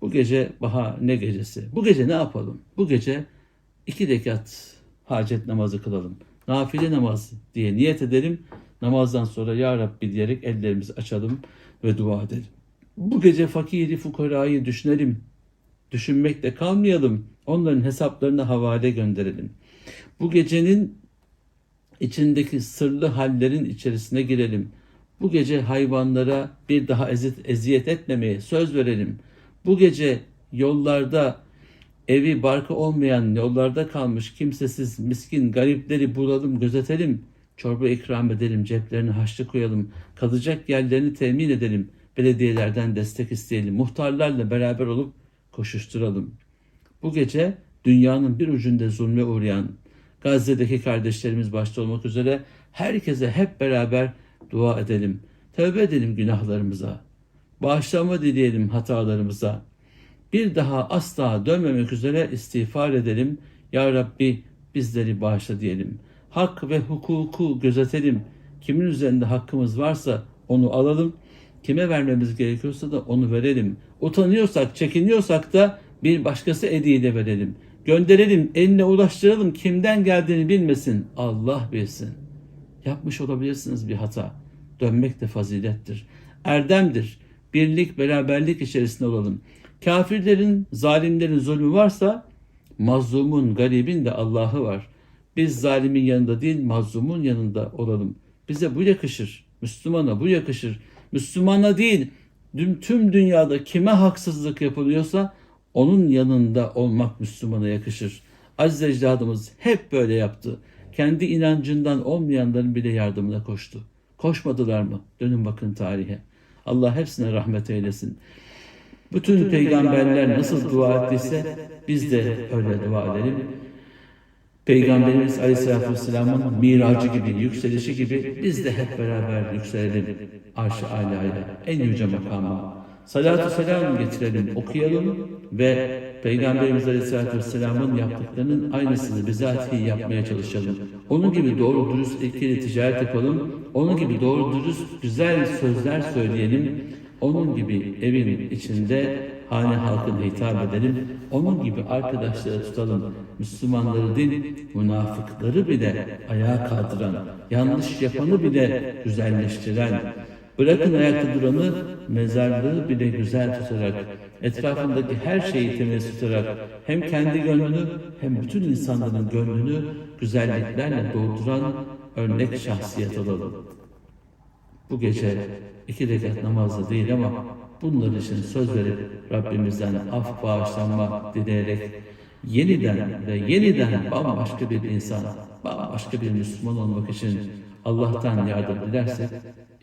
Bu gece bahane gecesi. Bu gece ne yapalım? Bu gece iki rekat hacet namazı kılalım. Nafile namaz diye niyet edelim. Namazdan sonra Ya Rabbi diyerek ellerimizi açalım ve dua edelim. Bu gece fakiri fukarayı düşünelim. Düşünmekle kalmayalım. Onların hesaplarına havale gönderelim. Bu gecenin içindeki sırlı hallerin içerisine girelim. Bu gece hayvanlara bir daha eziyet etmemeye söz verelim. Bu gece yollarda evi barkı olmayan yollarda kalmış kimsesiz miskin garipleri bulalım gözetelim. Çorba ikram edelim, ceplerine haçlı koyalım, kalacak yerlerini temin edelim, belediyelerden destek isteyelim, muhtarlarla beraber olup koşuşturalım. Bu gece dünyanın bir ucunda zulme uğrayan Gazze'deki kardeşlerimiz başta olmak üzere herkese hep beraber dua edelim. Tövbe edelim günahlarımıza. Bağışlanma dileyelim hatalarımıza. Bir daha asla dönmemek üzere istiğfar edelim. Ya Rabbi bizleri bağışla diyelim. Hak ve hukuku gözetelim. Kimin üzerinde hakkımız varsa onu alalım. Kime vermemiz gerekiyorsa da onu verelim. Utanıyorsak, çekiniyorsak da bir başkası eliyle verelim. Gönderelim, eline ulaştıralım. Kimden geldiğini bilmesin. Allah bilsin. Yapmış olabilirsiniz bir hata. Dönmek de fazilettir. Erdemdir. Birlik, beraberlik içerisinde olalım. Kafirlerin, zalimlerin zulmü varsa mazlumun, garibin de Allah'ı var. Biz zalimin yanında değil, mazlumun yanında olalım. Bize bu yakışır. Müslümana bu yakışır. Müslümana değil, tüm, dünyada kime haksızlık yapılıyorsa onun yanında olmak Müslümana yakışır. Aziz ecdadımız hep böyle yaptı. Kendi inancından olmayanların bile yardımına koştu. Koşmadılar mı? Dönün bakın tarihe. Allah hepsine rahmet eylesin. Bütün peygamberler nasıl dua ettiyse biz de öyle dua edelim. Peygamberimiz Aleyhisselatü Vesselam'ın miracı gibi, yükselişi gibi biz de hep beraber yükselelim. Arş-ı Alâ'ya, en yüce makama. Salatu selam getirelim, okuyalım ve Peygamberimiz Aleyhisselatü Vesselam'ın yaptıklarının aynısını bizatihi yapmaya çalışalım. Onun gibi doğru dürüst ikili ticaret yapalım. Onun gibi doğru dürüst güzel sözler söyleyelim. Onun gibi evin içinde hane halkına hitap edelim. Onun gibi arkadaşları tutalım. Müslümanları değil, münafıkları bile ayağa kaldıran, yanlış yapanı bile güzelleştiren, bırakın ayakta duranı mezarlığı bile güzel tutarak, etrafındaki her şeyi temiz tutarak hem kendi gönlünü hem bütün insanların gönlünü güzelliklerle dolduran örnek şahsiyet olalım. Bu gece iki rekat namazda değil ama bunlar için söz verip Rabbimizden af bağışlanma dileyerek yeniden ve yeniden bambaşka bir insan, bambaşka bir Müslüman olmak için Allah'tan yardım dilersek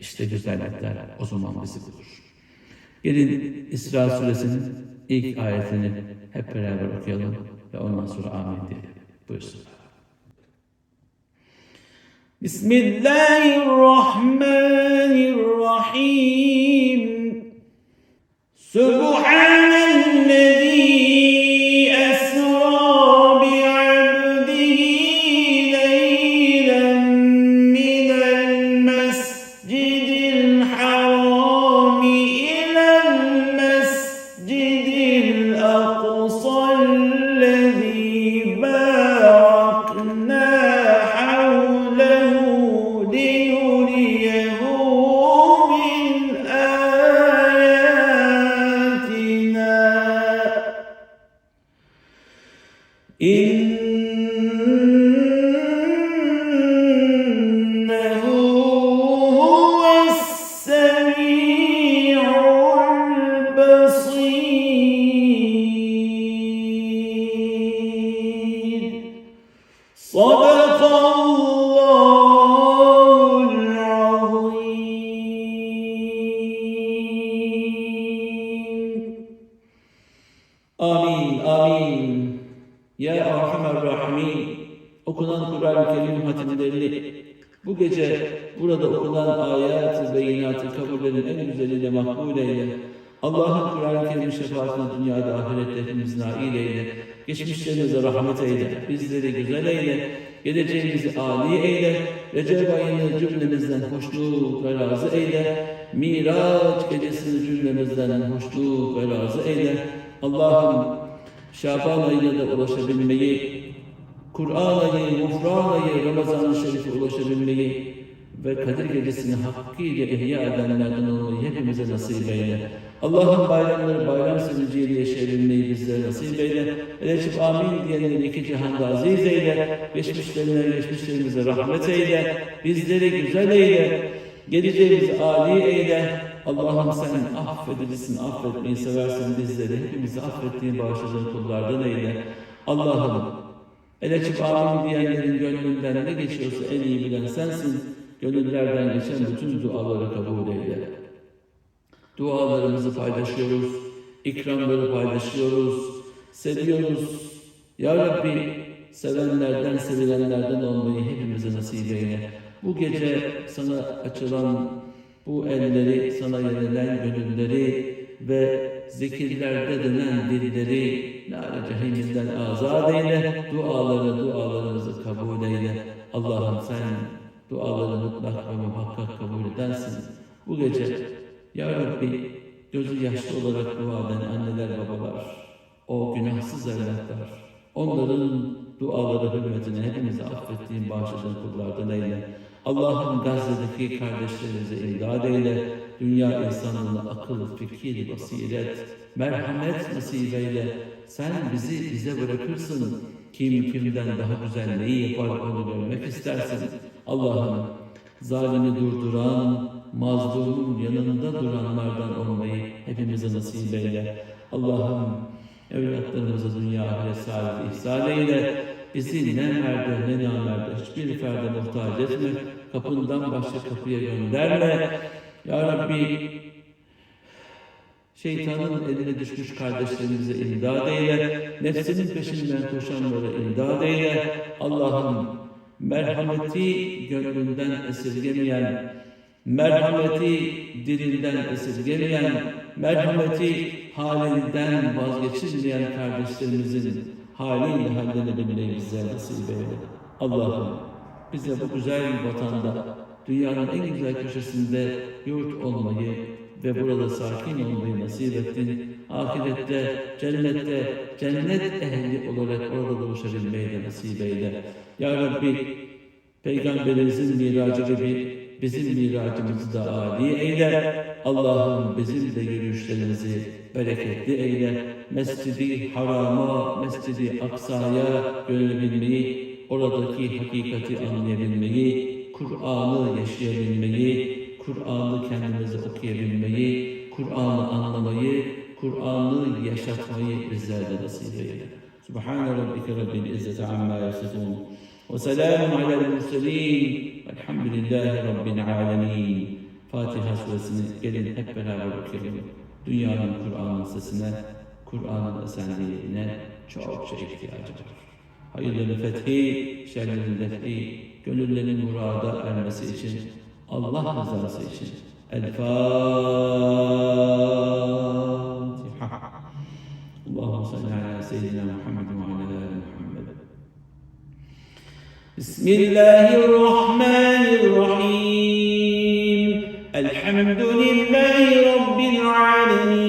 işte güzel güzellikler o zaman bizi bulur. Gelin İsra suresinin ilk ayetini hep beraber okuyalım ve ondan sonra amin diyelim. Buyursunlar. Bismillahirrahmanirrahim. Subhanellezi Amin, amin. Ya Erhamer Rahimin. Okunan Kur'an-ı Kerim hatimlerini bu gece burada okunan ayat-ı beyinatı kabullerin en güzeliyle makbul eyle. Allah'ın Kur'an-ı Kerim şefaatine dünyada ahirette hepimiz nail eyle. Geçmişlerimize rahmet eyle. Bizleri güzel eyle. Geleceğimizi âli eyle. Recep ayını cümlemizden hoşnut ve razı eyle. Miraç gecesini cümlemizden hoşnut ve razı eyle. Allah'ım Şaban ayına da ulaşabilmeyi, Kur'an ayı, Mufran ayı, Ramazan-ı Şerif'e ulaşabilmeyi ve Kadir Gecesi'ni hakkıyla ihya edenlerden olmayı hepimize nasip eyle. Allah'ın bayramları bayram sevinciyle yaşayabilmeyi bizlere nasip eyle. Eleçip amin diyenleri iki cihanda aziz eyle. Geçmişlerine, geçmişlerimize rahmet eyle. Bizleri güzel eyle. Geleceğimizi âli eyle. Allah'ım sen affedilirsin, affetmeyi seversin bizleri. Hepimizi affettiğin bağışladığın kullardan eyle. Allah'ım Eleçip amin diyenlerin gönlünden ne geçiyorsa en iyi bilen sensin. Gönüllerden geçen bütün duaları kabul eyle. Dualarımızı paylaşıyoruz, ikramları paylaşıyoruz, seviyoruz. Ya Rabbi sevenlerden, sevilenlerden olmayı hepimize nasip eyle. Bu gece sana açılan bu elleri, sana yönelen gönülleri ve zikirlerde dönen dilleri nâre cehenneminden azat eyle. Duaları, dualarımızı kabul eyle. Allah'ım sen duaları mutlak ve muhakkak kabul edersin. Bu gece Ya Rabbi gözü yaşlı olarak dua eden anneler babalar, o günahsız evlatlar, onların duaları hürmetine hepimizi affettiğin bağışladığın kullardan eyle. Allah'ım Gazze'deki kardeşlerimize imdad eyle. Dünya insanlığına akıl, fikir, basiret, merhamet nasip eyle. Sen bizi bize bırakırsın. Kim kimden daha güzel neyi yapar onu görmek istersin. Allah'ım zalimi durduran, mazlumun yanında duranlardan olmayı hepimize nasip eyle. Allah'ım evlatlarımıza dünya ahiret saadeti ihsan eyle. Bizi ne merde ne namerde hiçbir ferde muhtaç etme. Kapından başka kapıya gönderme. Ya Rabbi Şeytanın eline düşmüş kardeşlerimize imdad eyle. Nefsinin peşinden koşanlara imdad eyle. Allah'ım merhameti gönlünden esirgemeyen, merhameti dilinden esirgemeyen, merhameti halinden vazgeçilmeyen kardeşlerimizin haliyle hallenebilmeyi bize nasip eyle. Allah'ım bize bu güzel vatanda, dünyanın en güzel köşesinde yurt olmayı ve burada sakin olmayı nasip ettin. Ahirette, cennette, cennet ehli olarak orada buluşabilmeyi de nasip eyle. Ya Rabbi, Peygamberimizin miracı gibi bizim miracımızı da âli eyle. Allah'ım bizim de yürüyüşlerimizi bereketli eyle. Mescidi harama, mescidi aksaya görebilmeyi, oradaki hakikati anlayabilmeyi, Kur'an'ı yaşayabilmeyi, Kur'an'ı kendimize okuyabilmeyi, Kur'an'ı anlamayı, Kur'an'ı yaşatmayı bizlere nasip eyle. Subhane rabbike rabbil izzeti amma yasifun. Ve selamun alel murselin. Velhamdülillahi rabbil alemin. Fatiha suresini gelin hep beraber okuyalım. Dünyanın Kur'an'ın sesine, Kur'an'ın esenliğine çokça ihtiyacı var. Hayırların fethi, şerlerin defi, gönüllerin murada ermesi için, Allah rızası için. El Fatiha. Allahu salli ala seyyidina Muhammed ve ala ali Muhammed. Bismillahirrahmanirrahim. Elhamdülillahi Rabbil alemin.